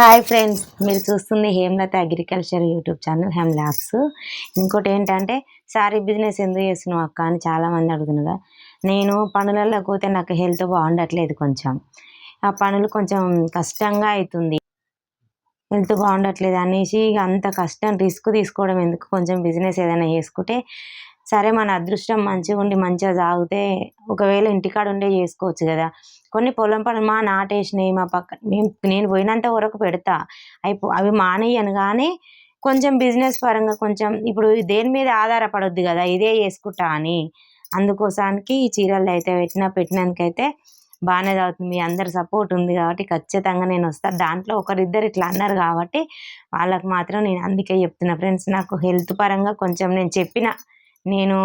Hi friends మీరు చూస్తుంది Hemalatha agriculture YouTube channel Hem labs ఇంకోటి ఏంటంటే సారీ బిజినెస్ ఎందుకు చేస్తున్నావు అక్క అని చాలా మంది అడుగుతున్నారు. నేను పనులలో పోతే నాకు హెల్త్ బాగుండట్లేదు కొంచెం. ఆ పనులు కొంచెం కష్టంగా అవుతుంది. హెల్త్ బాగుండట్లేదు అనేసి అంత కష్టం రిస్క్ తీసుకోవడం ఎందుకు? కొంచెం బిజినెస్ ఏదైనా చేసుకుంటే సరే మన అదృష్టం మంచిగా ఉండి మంచిగా సాగితే ఒకవేళ ఇంటికాడ ఉండే చేసుకోవచ్చు కదా. కొన్ని పొలం పనులు మా నాటేసినాయి మా పక్క మేము నేను పోయినంత వరకు పెడతా. అయిపో అవి మానేయను కానీ కొంచెం బిజినెస్ పరంగా కొంచెం ఇప్పుడు దేని మీద ఆధారపడొద్దు కదా ఇదే చేసుకుంటా అని. అందుకోసానికి ఈ చీరలు అయితే పెట్టిన పెట్టినందుకైతే బాగానే చదువుతుంది. మీ అందరి సపోర్ట్ ఉంది కాబట్టి ఖచ్చితంగా నేను వస్తాను దాంట్లో ఒకరిద్దరు ఇట్లా అన్నారు కాబట్టి వాళ్ళకి మాత్రం నేను అందుకే చెప్తున్నా. ఫ్రెండ్స్ నాకు హెల్త్ పరంగా కొంచెం నేను చెప్పిన నేను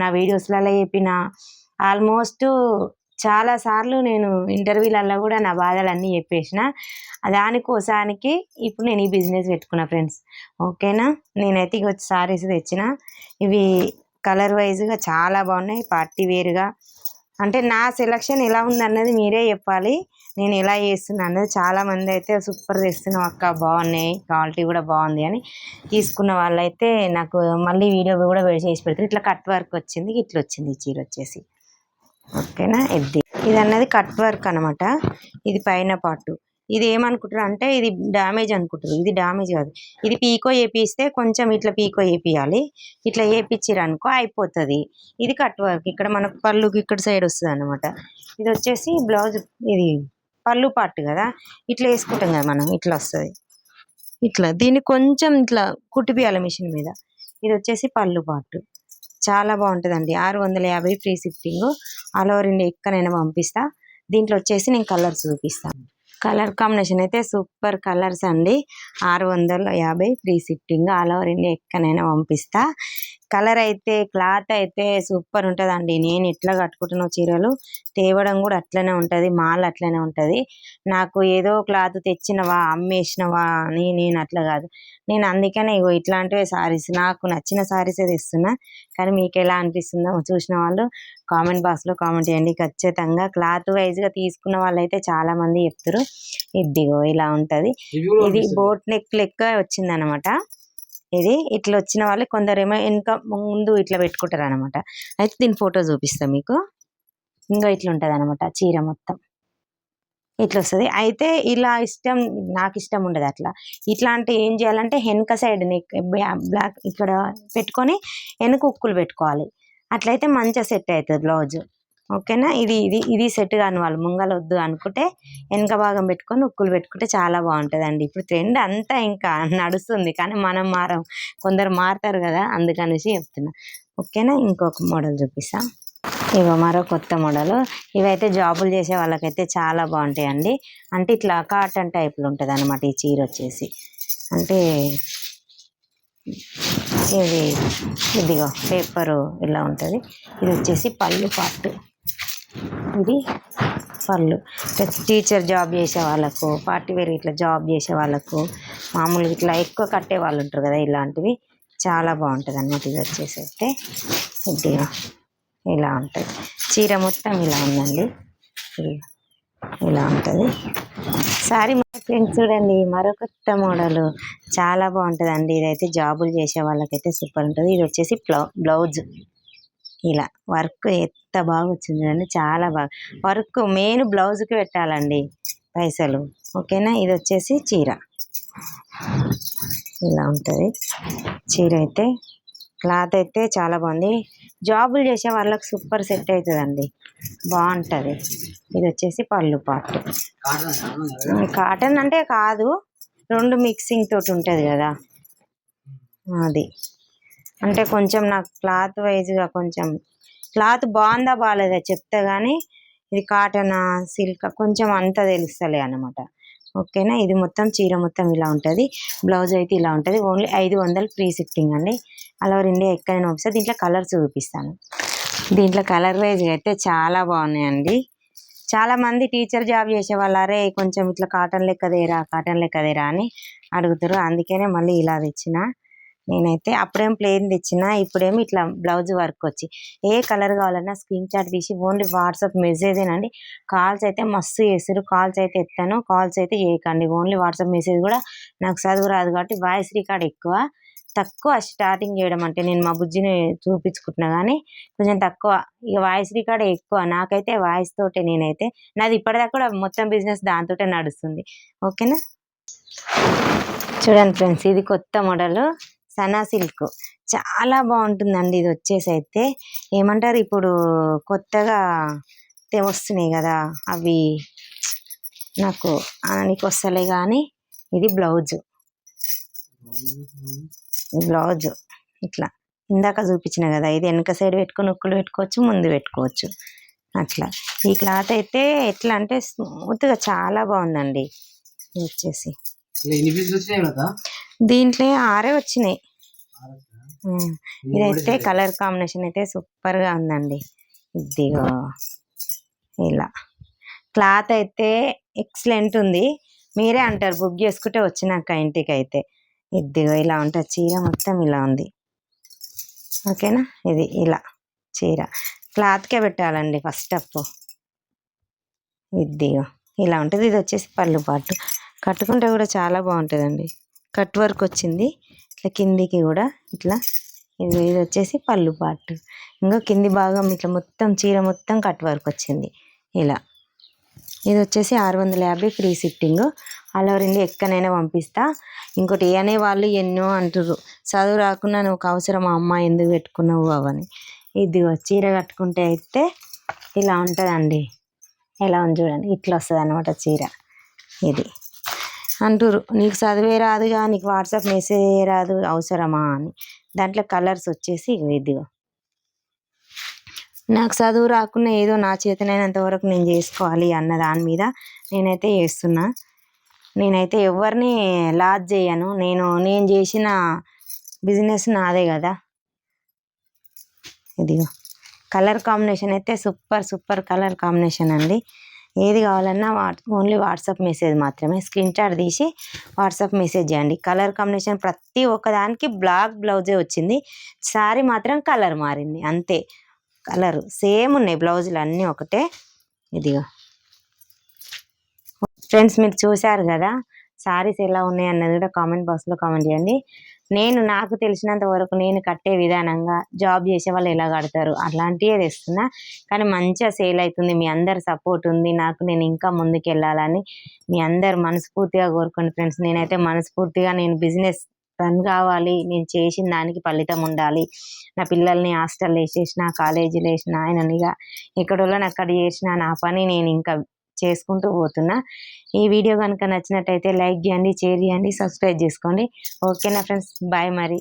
నా వీడియోస్లలో చెప్పిన ఆల్మోస్ట్ చాలా సార్లు నేను ఇంటర్వ్యూలలో కూడా నా బాధలన్నీ చెప్పేసిన. దానికోసానికి ఇప్పుడు నేను ఈ బిజినెస్ పెట్టుకున్నా ఫ్రెండ్స్. ఓకేనా? నేనైతే ఇక వచ్చి సారీస్ తెచ్చిన. ఇవి కలర్ వైజ్గా చాలా బాగున్నాయి. పార్టీ వేర్గా అంటే నా సెలక్షన్ ఎలా ఉందన్నది మీరే చెప్పాలి. నేను ఎలా చేస్తున్నా అన్నది చాలా మంది అయితే సూపర్ తెస్తున్నావు అక్క బాగున్నాయి. క్వాలిటీ కూడా బాగుంది అని తీసుకున్న వాళ్ళైతే నాకు మళ్ళీ వీడియో కూడా చేసి పెడతారు. ఇట్లా కట్ వర్క్ వచ్చింది. ఇట్లా వచ్చింది. ఈ చీర వచ్చేసి. ఓకేనా? ఇది ఇది అన్నది కట్ వర్క్ అనమాట ఇది పైన పార్ట్. ఇది ఏమనుకుంటారు అంటే ఇది డ్యామేజ్ అనుకుంటారు. ఇది డ్యామేజ్ కాదు. ఇది పీకో వేపిస్తే కొంచెం ఇట్లా పీకో వేపియాలి ఇట్లా వేపించారు అనుకో అయిపోతుంది. ఇది కట్ వర్క్. ఇక్కడ మనకు పళ్ళుకి ఇక్కడ సైడ్ వస్తుంది అనమాట ఇది వచ్చేసి బ్లౌజ్ ఇది పళ్ళు పార్ట్ కదా. ఇట్లా వేసుకుంటాం కదా మనం. ఇట్లా వస్తుంది. ఇట్లా దీన్ని కొంచెం ఇట్లా కుట్టిపియాలి మిషన్ మీద. ఇది వచ్చేసి పళ్ళు పార్ట్. చాలా బాగుంటుందండి. ఆరు వందల యాభై free shifting all over India ఎక్కడైనా పంపిస్తా. దీంట్లో వచ్చేసి నేను కలర్స్ చూపిస్తాను కలర్ కాంబినేషన్ అయితే సూపర్ కలర్స్ అండి. ఆరు వందల యాభై free shifting all over India ఎక్కడైనా పంపిస్తా. కలర్ అయితే క్లాత్ అయితే సూపర్ ఉంటుందండి. నేను ఎట్లా కట్టుకుంటున్న చీరలు. తేవడం కూడా అట్లనే ఉంటుంది మాల్ అట్లనే ఉంటుంది. నాకు ఏదో క్లాత్ తెచ్చినవా అమ్మేసినవా అని నేను అట్లా కాదు. నేను అందుకనే ఇగో ఇట్లాంటివే సారీస్ నాకు నచ్చిన సారీసే తెస్తున్నా. కానీ మీకు ఎలా అనిపిస్తుందో చూసిన వాళ్ళు కామెంట్ బాక్స్లో కామెంట్ చేయండి. ఖచ్చితంగా క్లాత్ వైజ్గా తీసుకున్న వాళ్ళైతే చాలా మంది చెప్తారు ఇదిగో ఇలా ఉంటుంది. ఇది బోట్ నెక్ లెక్క వచ్చింది అనమాట ఇది. ఇట్లా వచ్చిన వాళ్ళు కొందరేమో వెనక ముందు ఇట్లా పెట్టుకుంటారు అనమాట అయితే దీని ఫోటో చూపిస్తాం మీకు. ఇంకా ఇట్లా ఉంటుంది అనమాట చీర మొత్తం. ఇట్లా వస్తుంది. అయితే ఇలా ఇష్టం నాకు ఇష్టం ఉండదు అట్లా. ఇట్లా అంటే ఏం చేయాలంటే వెనక సైడ్ నెక్ బ్లాక్ ఇక్కడ పెట్టుకొని వెనక ఉక్కులు పెట్టుకోవాలి. అట్లయితే మంచిగా సెట్ అవుతుంది బ్లౌజ్. ఓకేనా? ఇది ఇది ఇది సెట్ కాని వాళ్ళు ముంగల వద్దు అనుకుంటే వెనక భాగం పెట్టుకొని ఉక్కులు పెట్టుకుంటే చాలా బాగుంటుందండి. ఇప్పుడు ట్రెండ్ అంతా ఇంకా నడుస్తుంది కానీ మనం మారం కొందరు మారుతారు కదా అందుకనేసి చెప్తున్నా. ఓకేనా? ఇంకొక మోడల్ చూపిస్తా. ఇగో మరో కొత్త మోడల్ ఇవైతే జాబులు చేసే వాళ్ళకైతే చాలా బాగుంటాయండి. అంటే ఇట్లా కాటన్ టైప్లో ఉంటుంది అనమాట ఈ చీర వచ్చేసి. అంటే ఇది ఇదిగో పేపరు ఇలా ఉంటుంది. ఇది వచ్చేసి పళ్ళు పార్ట్ ఇది పళ్ళు టీచర్ జాబ్ చేసే వాళ్ళకు పార్టీ వేర్ ఇట్లా జాబ్ చేసే వాళ్ళకు మామూలుగా ఇట్లా ఎక్కువ కట్టే వాళ్ళు ఉంటారు కదా ఇలాంటివి. చాలా బాగుంటుంది అన్నమాట ఇది వచ్చేసి అయితే. ఇలా ఉంటుంది. చీర మొత్తం ఇలా ఉందండి. ఇలా ఉంటుంది. సారీ మా ఫ్రెండ్స్ చూడండి మరో కొత్త మోడల్ చాలా బాగుంటుంది ఇదైతే జాబులు చేసే వాళ్ళకైతే సూపర్ ఉంటుంది. ఇది వచ్చేసి బ్లౌ బ్లౌజ్. ఇలా వర్క్ ఎంత బాగా వచ్చింది అండి చాలా బాగా వర్క్ మెయిన్ బ్లౌజ్కి పెట్టాలండి పైసలు ఓకేనా? ఇది వచ్చేసి చీర. ఇలా ఉంటుంది. చీర అయితే క్లాత్ అయితే చాలా బాగుంది. జాబులు చేసే వాళ్ళకి సూపర్ సెట్ అవుతుందండి బాగుంటుంది. ఇది వచ్చేసి పళ్ళు పాటు. కాటన్ అంటే కాదు రెండు మిక్సింగ్ తోటి ఉంటుంది కదా. అది. అంటే కొంచెం నాకు క్లాత్ వైజ్గా కొంచెం క్లాత్ బాగుందా బాగాలేదా చెప్తే కానీ ఇది కాటన్ సిల్క్ కొంచెం అంతా తెలుస్తలే అనమాట ఓకేనా? ఇది మొత్తం చీర మొత్తం ఇలా ఉంటుంది. బ్లౌజ్ అయితే ఇలా ఉంటుంది. ఓన్లీ ఐదు వందలు ఫ్రీ షిఫ్టింగ్ అండి. అలా ఇండియా ఎక్కడైనా ఒకసారి దీంట్లో కలర్స్ చూపిస్తాను. దీంట్లో కలర్ వైజ్గా అయితే చాలా బాగున్నాయండి. చాలామంది టీచర్ జాబ్ చేసే వాళ్ళు అరే కొంచెం ఇట్లా కాటన్ లెక్కదేరా కాటన్ లెక్కదేరా అని అడుగుతారు అందుకనే మళ్ళీ ఇలా తెచ్చిన. నేనైతే అప్పుడేం ప్లేన్ తెచ్చిన ఇప్పుడేమి ఇట్లా బ్లౌజ్ వర్క్ వచ్చి ఏ కలర్ కావాలన్నా స్క్రీన్ షాట్ తీసి ఓన్లీ వాట్సాప్ మెసేజ్ ఏనండి కాల్స్ అయితే మస్తు చేస్తారు కాల్స్ అయితే ఎత్తాను. కాల్స్ అయితే చేయకండి. ఓన్లీ వాట్సాప్ మెసేజ్ కూడా నాకు చదువు రాదు కాబట్టి వాయిస్ రికార్డ్ ఎక్కువ. తక్కువ స్టార్టింగ్ చేయడం అంటే నేను మా బుజ్జిని చూపించుకుంటున్నా కానీ కొంచెం తక్కువ. ఇక వాయిస్ రికార్డ్ ఎక్కువ. నాకైతే వాయిస్ తోటే నేనైతే. నాది ఇప్పటిదాకా కూడా మొత్తం బిజినెస్ దాంతోటే నడుస్తుంది. ఓకేనా? చూడండి ఫ్రెండ్స్ ఇది కొత్త మోడల్. సనా సిల్క్. చాలా బాగుంటుందండి ఇది వచ్చేసి అయితే. ఏమంటారు ఇప్పుడు కొత్తగా వస్తున్నాయి కదా అవి. నాకు నీకు వస్తలే కానీ ఇది బ్లౌజ్. బ్లౌజ్. ఇట్లా. ఇందాక చూపించిన కదా ఇది వెనక సైడ్ పెట్టుకొని ఉక్కులు పెట్టుకోవచ్చు ముందు పెట్టుకోవచ్చు. అట్లా. ఈ క్లాత్ అయితే ఎట్లా అంటే స్మూత్గా చాలా బాగుందండి. వచ్చేసి. దీంట్లో ఆరే వచ్చినాయి. ఇదైతే కలర్ కాంబినేషన్ అయితే సూపర్గా ఉందండి. ఇదిగో ఇలా. క్లాత్ అయితే ఎక్సలెంట్ ఉంది. మీరే అంటారు బుక్ చేసుకుంటే వచ్చినాక ఇంటికి అయితే ఇదిగో ఇలా ఉంటుంది చీర మొత్తం ఇలా ఉంది. ఓకేనా? ఇది ఇలా చీర. క్లాత్కే పెట్టాలండి ఫస్ట్ అప్పు ఇదిగో ఇలా ఉంటుంది. ఇది వచ్చేసి పళ్ళు పాటు. కట్టుకుంటే కూడా చాలా బాగుంటుందండి. కట్ వర్క్ వచ్చింది. ఇట్లా కిందికి కూడా ఇట్లా ఇది ఇది వచ్చేసి పళ్ళు పాటు. ఇంకా కింది భాగం ఇట్లా మొత్తం చీర మొత్తం కట్ వర్క్ వచ్చింది. ఇలా. ఇది వచ్చేసి ఆరు వందల యాభై free sitting. All over India ఎక్కడైనా పంపిస్తా. ఇంకోటి ఏ అనే వాళ్ళు ఎన్నో అంటారు చదువు రాకుండా నువ్వు అవసరం అమ్మ ఎందుకు పెట్టుకున్నావు అవని. ఇదిగో చీర కట్టుకుంటే అయితే ఇలా ఉంటుందండి. ఎలా ఉంది చూడండి. ఇట్లా వస్తుంది అనమాట చీర. ఇది. అంటారు నీకు చదివే రాదుగా నీకు వాట్సాప్ మెసేజ్ రాదు అవసరమా అని. దాంట్లో కలర్స్ వచ్చేసి ఇదిగో. నాకు చదువు రాకుండా ఏదో నా చేతనైనంత వరకు నేను చేసుకోవాలి అన్న దాని మీద నేనైతే చేస్తున్నా. నేనైతే ఎవరిని లాజ్ చేయను. నేను నేను చేసిన బిజినెస్ నాదే కదా. ఇదిగో. కలర్ కాంబినేషన్ అయితే సూపర్ సూపర్ కలర్ కాంబినేషన్ అండి. ఏది కావాలన్నా వాట్ ఓన్లీ వాట్సాప్ మెసేజ్ మాత్రమే. స్క్రీన్ షాట్ తీసి వాట్సాప్ మెసేజ్ చేయండి. కలర్ కాంబినేషన్ ప్రతి ఒక్కదానికి బ్లాక్ బ్లౌజే వచ్చింది. శారీ మాత్రం కలర్ మారింది. అంతే. కలర్ సేమ్ ఉన్నాయి బ్లౌజులు అన్నీ ఒకటే. ఇదిగో. ఫ్రెండ్స్ మీరు చూశారు కదా సారీస్ ఎలా ఉన్నాయి అన్నది కూడా కామెంట్ బాక్స్లో కామెంట్ చేయండి. నేను నాకు తెలిసినంత వరకు నేను కట్టే విధానంగా జాబ్ చేసే వాళ్ళు ఎలా కడతారు? అట్లాంటివే తెస్తున్నా. కానీ మంచిగా సేల్ అవుతుంది. మీ అందరి సపోర్ట్ ఉంది. నాకు నేను ఇంకా ముందుకెళ్ళాలని మీ అందరు మనస్ఫూర్తిగా కోరుకోండి ఫ్రెండ్స్. నేనైతే మనస్ఫూర్తిగా నేను బిజినెస్ రన్ కావాలి. నేను చేసిన దానికి ఫలితం ఉండాలి. నా పిల్లల్ని హాస్టల్ వేసేసిన కాలేజీలో వేసిన ఆయననిగా ఎక్కడోళ్ళని అక్కడ చేసిన నా పని నేను ఇంకా చేసుకుంటూ పోతున్నా. ఈ వీడియో కనుక నచ్చినట్టయితే లైక్ చేయండి షేర్ చేయండి సబ్స్క్రైబ్ చేసుకోండి. ఓకేనా ఫ్రెండ్స్? బాయ్ మరి.